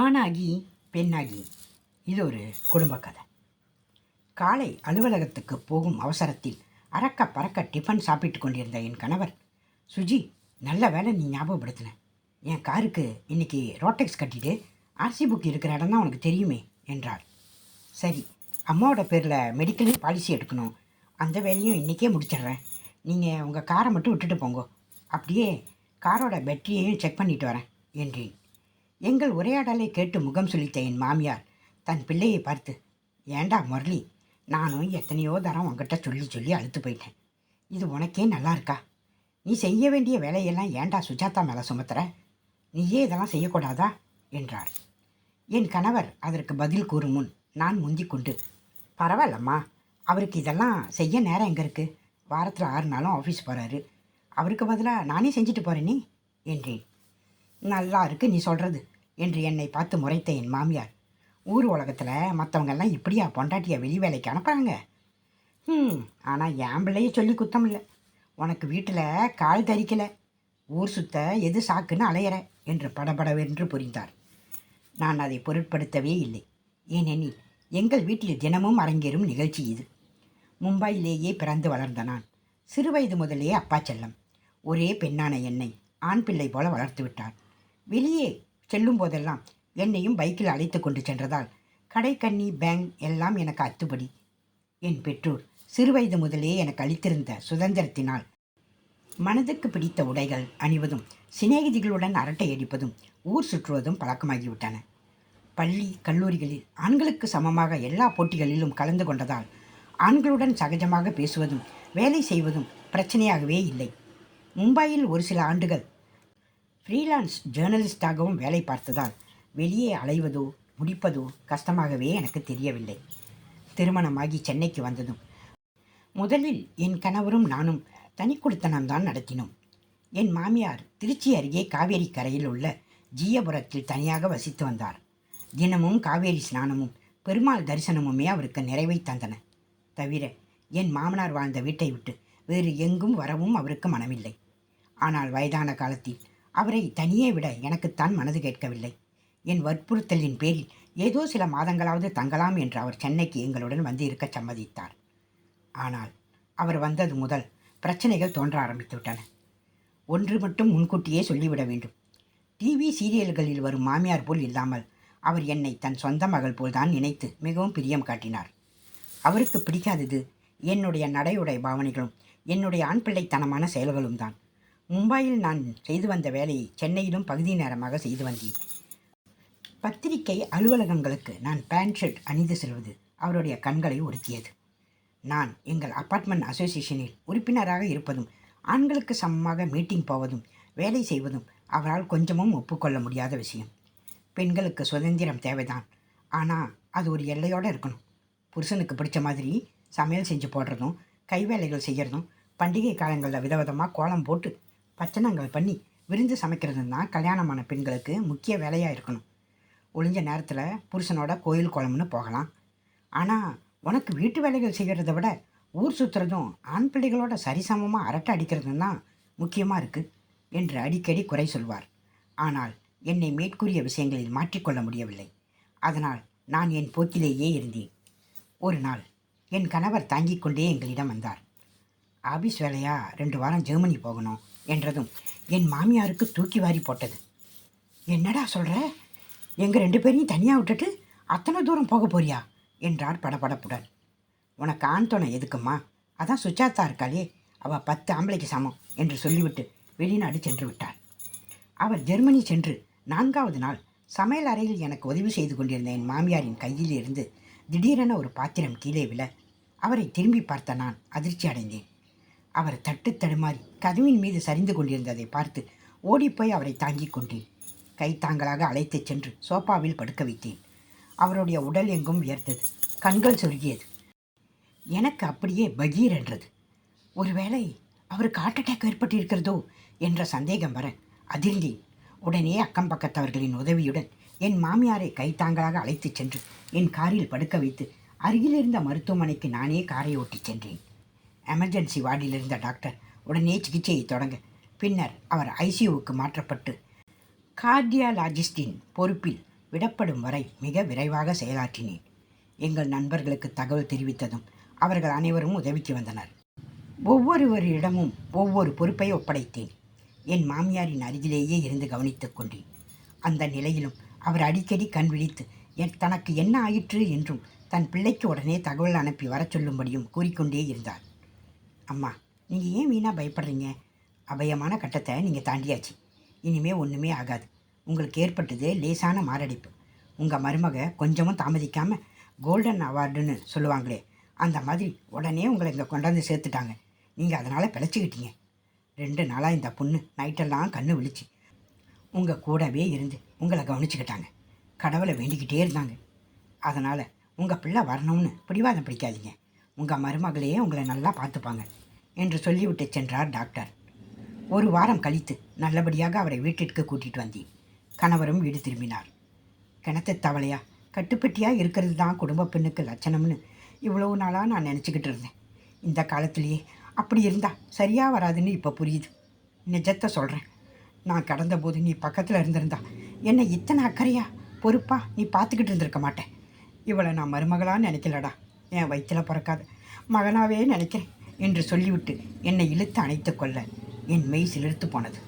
ஆணாகி பெண்ணாகி. இது ஒரு குடும்ப கதை. காலை அலுவலகத்துக்கு போகும் அவசரத்தில் அறக்க பறக்க டிஃபன் சாப்பிட்டு கொண்டிருந்த என் கணவர் சுஜி நல்ல வேலை நீ ஞாபகப்படுத்தின. என் காருக்கு இன்னைக்கு ரோட்டெக்ஸ் கட்டிட்டு ஆர்சி புக் இருக்கிற இடம் தான் உனக்கு தெரியுமே என்றார். சரி அம்மாவோட பேரில் மெடிக்கல் பாலிசி எடுக்கணும். அந்த வேலையும் இன்றைக்கே முடிச்சிடுறேன். நீங்கள் உங்கள் காரை மட்டும் விட்டுட்டு போங்க. அப்படியே காரோட பேட்டரியையும் செக் பண்ணிட்டு வரேன் என்றேன். எங்கள் உரையாடலை கேட்டு முகம் சுளித்த என் மாமியார் தன் பிள்ளையை பார்த்து ஏண்டா முரளி நானும் எத்தனையோ தரம் உங்ககிட்ட சொல்லி சொல்லி அழுத்து போயிட்டேன். இது உனக்கே நல்லா இருக்கா? நீ செய்ய வேண்டிய வேலையெல்லாம் ஏண்டா சுஜாதா மேலே சுமத்துற? நீயே இதெல்லாம் செய்யக்கூடாதா? என்றார் என் கணவர் அதற்கு பதில் கூறும் முன் நான் முந்தி கொண்டு பரவாயில்லம்மா அவருக்கு இதெல்லாம் செய்ய நேரம் எங்கே இருக்குது வாரத்தில் ஆறு நாளும் ஆஃபீஸ் போகிறாரு அவருக்கு பதிலாக நானே செஞ்சுட்டு போகிறேனே என்றேன். நல்லா இருக்குது நீ சொல்கிறது என்று என்னை பார்த்து முறைத்த என் மாமியார். ஊர் உலகத்தில் மற்றவங்கெல்லாம் இப்படியா பொண்டாட்டியை வெளி வேலைக்கு அனுப்புகிறாங்க ம் ஆனால் என் பிள்ளைய சொல்லி குத்தம் இல்லை. உனக்கு வீட்டில் கால் தரிக்கலை. ஊர் சுத்த எது சாக்குன்னு அலையிற என்று படபடவென்று புரிந்தார். நான் அதை பொருட்படுத்தவே இல்லை. ஏனெனில் எங்கள் வீட்டில் தினமும் அரங்கேறும் நிகழ்ச்சி இது. மும்பையிலேயே பிறந்து வளர்ந்த நான் சிறுவயது முதலே அப்பா செல்லம். ஒரே பெண்ணான என்னை ஆண் பிள்ளை போல வளர்த்து விட்டார். வெளியே செல்லும் போதெல்லாம் என்னையும் பைக்கில் அழைத்து கொண்டு சென்றதால் கடைக்கண்ணி பேங்க் எல்லாம் எனக்கு அத்துப்படி. என் பெற்றோர் சிறுவயது முதலே எனக்கு அளித்திருந்த சுதந்திரத்தினால் மனதுக்கு பிடித்த உடைகள் அணிவதும் சிநேகிதிகளுடன் அரட்டை அடிப்பதும் ஊர் சுற்றுவதும் பழக்கமாகிவிட்டன. பள்ளி கல்லூரிகளில் ஆண்களுக்கு சமமாக எல்லா போட்டிகளிலும் கலந்து கொண்டதால் ஆண்களுடன் சகஜமாக பேசுவதும் வேலை செய்வதும் பிரச்சனையாகவே இல்லை. மும்பையில் ஒரு சில ஆண்டுகள் ஃப்ரீலான்ஸ் ஜேர்னலிஸ்டாகவும் வேலை பார்த்ததால் வெளியே அலைவதோ முடிப்பதோ கஷ்டமாகவே எனக்கு தெரியவில்லை. திருமணமாகி சென்னைக்கு வந்ததும் முதலில் என் கணவரும் நானும் தனி குடித்தனம்தான் நடத்தினோம். என் மாமியார் திருச்சி அருகே காவேரி கரையில் உள்ள ஜீயபுரத்தில் தனியாக வசித்து வந்தார். தினமும் காவேரி ஸ்நானமும் பெருமாள் தரிசனமுமே அவருக்கு நிறைவை தந்தன. தவிர என் மாமனார் வாழ்ந்த வீட்டை விட்டு வேறு எங்கும் வரவும் அவருக்கு மனமில்லை. ஆனால் வயதான காலத்தில் அவரை தனியே விட எனக்குத்தான் மனது கேட்கவில்லை. என் வற்புறுத்தலின் பேரில் ஏதோ சில மாதங்களாவது தங்கலாம் என்று அவர் சென்னைக்கு எங்களுடன் வந்து இருக்க சம்மதித்தார். ஆனால் அவர் வந்தது முதல் பிரச்சனைகள் தோன்ற ஆரம்பித்துவிட்டன. ஒன்று மட்டும் முன்கூட்டியே சொல்லிவிட வேண்டும். டிவி சீரியல்களில் வரும் மாமியார் போல் இல்லாமல் அவர் என்னை தன் சொந்த மகள் போல்தான் நினைத்து மிகவும் பிரியம் காட்டினார். அவருக்கு பிடிக்காதது என்னுடைய நடையுடை பாவனைகளும் என்னுடைய ஆண் பிள்ளைத்தனமான செயல்களும் தான் மும்பையில் நான் செய்து வந்த வேலையை சென்னையிலும் பகுதி நேரமாக செய்து வந்தேன். பத்திரிகை அலுவலகங்களுக்கு நான் பேண்ட் ஷர்ட் அணிந்து செல்வது அவருடைய கண்களை உறுத்தியது நான் எங்கள் அப்பார்ட்மெண்ட் அசோசியேஷனில் உறுப்பினராக இருப்பதும் ஆண்களுக்கு சமமாக மீட்டிங் போவதும் வேலை செய்வதும் அவரால் கொஞ்சமும் ஒப்புக்கொள்ள முடியாத விஷயம். பெண்களுக்கு சுதந்திரம் தேவைதான். ஆனால் அது ஒரு எல்லையோடு இருக்கணும். புருஷனுக்கு பிடிச்ச மாதிரி சமையல் செஞ்சு போடுறதும் கைவேலைகள் செய்கிறதும் பண்டிகை காலங்களில் விதவிதமாக கோலம் போட்டு பச்சனங்கள் பண்ணி விருந்து சமைக்கிறது தான் கல்யாணமான பெண்களுக்கு முக்கிய வேலையாக இருக்கணும். ஒளிஞ்ச நேரத்தில் புருஷனோட கோயில் குளம்னு போகலாம். ஆனால் உனக்கு வீட்டு வேலைகள் செய்கிறத விட ஊர் சுற்றுறதும் ஆண் பிள்ளைகளோட சரிசமமாக அரட்டை அடிக்கிறதும் தான் முக்கியமாக இருக்குது என்று அடிக்கடி குறை சொல்வார். ஆனால் என்னை மேற்கூறிய விஷயங்களில் மாற்றிக்கொள்ள முடியவில்லை. அதனால் நான் என் போக்கிலேயே இருந்தேன். ஒரு நாள் என் கணவர் தாங்கிக் கொண்டே எங்களிடம் வந்தார். ஆபீஸ் வேலையாக ரெண்டு வாரம் ஜெர்மனி போகணும். என்றதும் என் மாமியாருக்கு தூக்கி வாரி போட்டது. என்னடா சொல்கிற எங்கள் ரெண்டு பேரையும் தனியாக விட்டுட்டு அத்தனை தூரம் போக போறியா? என்றார் படபடப்புடன். உனக்கு ஆண்தோணை எதுக்குமா அதான் சுஜாதா இருக்காளே அவள் பத்து ஆம்பளைக்கு சமம் என்று சொல்லிவிட்டு வெளிநாடு சென்று விட்டார் அவர் ஜெர்மனி சென்று நான்காவது நாள் சமையல் அறையில் எனக்கு உதவி செய்து கொண்டிருந்த என் மாமியாரின் கையில் இருந்து திடீரென ஒரு பாத்திரம் கீழே விழ அவரை திரும்பி பார்த்த நான் அதிர்ச்சி அடைந்தேன். அவர் தட்டு தடுமாறி கதவின் மீது சரிந்து கொண்டிருந்ததை பார்த்து ஓடிப்போய் அவரை தாங்கிக் கொண்டேன். கைத்தாங்களாக அழைத்துச் சென்று சோஃபாவில் படுக்க வைத்தேன். அவருடைய உடல் எங்கும் உயர்த்தது கண்கள் சொருகியது. எனக்கு அப்படியே பகீர் என்றது. ஒருவேளை அவருக்கு ஹார்ட் அட்டாக் ஏற்பட்டிருக்கிறதோ என்ற சந்தேகம் வர அதிர்ந்தேன். உடனே அக்கம் பக்கத்தவர்களின் உதவியுடன் என் மாமியாரை கைத்தாங்களாக அழைத்துச் சென்று என் காரில் படுக்க வைத்து அருகில் இருந்த மருத்துவமனைக்கு நானே காரை ஓட்டிச் சென்றேன். எமர்ஜென்சி வார்டில் இருந்த டாக்டர் உடனே சிகிச்சையை தொடங்க. பின்னர் அவர் ஐசியூவுக்கு மாற்றப்பட்டு கார்டியாலஜிஸ்டின் பொறுப்பில் விடப்படும் வரை மிக விரைவாக செயலாற்றினேன். எங்கள் நண்பர்களுக்கு தகவல் தெரிவித்ததும் அவர்கள் அனைவரும் உதவிக்கு வந்தனர். ஒவ்வொருவரிடமும் ஒவ்வொரு பொறுப்பை ஒப்படைத்தேன். என் மாமியாரின் அருகிலேயே இருந்து கவனித்துக் கொண்டேன். அந்த நிலையிலும் அவர் அடிக்கடி கண் விழித்து என் தனக்கு என்ன ஆயிற்று? என்றும் தன் பிள்ளைக்கு உடனே தகவல் அனுப்பி வரச் சொல்லும்படியும் கூறிக்கொண்டே இருந்தார். அம்மா நீங்கள் ஏன் வீணாக பயப்படுறீங்க? அபயமான கட்டத்தை நீங்கள் தாண்டியாச்சு. இனிமே ஒன்றுமே ஆகாது. உங்களுக்கு ஏற்பட்டது லேசான மாரடைப்பு. உங்கள் மருமக கொஞ்சமும் தாமதிக்காமல் கோல்டன் அவார்டுன்னு சொல்லுவாங்களே அந்த மாதிரி உடனே உங்களை இங்கே கொண்டாந்து சேர்த்துட்டாங்க. நீங்கள் அதனால் பிழைச்சிக்கிட்டீங்க. ரெண்டு நாளாக இந்த பொண்ணு நைட்டெல்லாம் கண்ணு விழிச்சு உங்கள் கூடவே இருந்து உங்களை கவனிச்சுக்கிட்டாங்க. கடவுளை வேண்டிக்கிட்டே இருந்தாங்க. அதனால் உங்கள் பிள்ளை வரணும்னு பிடிவாதம் பிடிக்காதீங்க. உங்கள் மருமகளையே உங்களை நல்லா பார்த்துப்பாங்க என்று சொல்லிவிட்டு சென்றார் டாக்டர். ஒரு வாரம் கழித்து நல்லபடியாக அவரை வீட்டிற்கு கூட்டிட்டு வந்தேன். கணவரும் வீடு திரும்பினார். கிணத்து தவளையா? கட்டுப்பட்டியாக இருக்கிறது தான் குடும்ப பெண்ணுக்கு லட்சணம்னு இவ்வளவு நாளாக நான் நினச்சிக்கிட்டு இருந்தேன். இந்த காலத்திலேயே அப்படி இருந்தால் சரியாக வராதுன்னு இப்போ புரியுது. நிஜத்தை சொல்கிறேன் நான் கடந்த போது நீ பக்கத்தில் இருந்திருந்தா என்னை இத்தனை அக்கறையா பொறுப்பாக நீ பார்த்துக்கிட்டு இருந்திருக்க மாட்டேன். இவளை நான் மருமகளாக நினைக்கலடா. என் வயிற்றுல பிறக்காது. மகனாவே நினைக்கிறேன் என்று சொல்லிவிட்டு என்னை இழுத்து அணைத்து கொள்ள என் மெய் சிலிர்த்து போனது.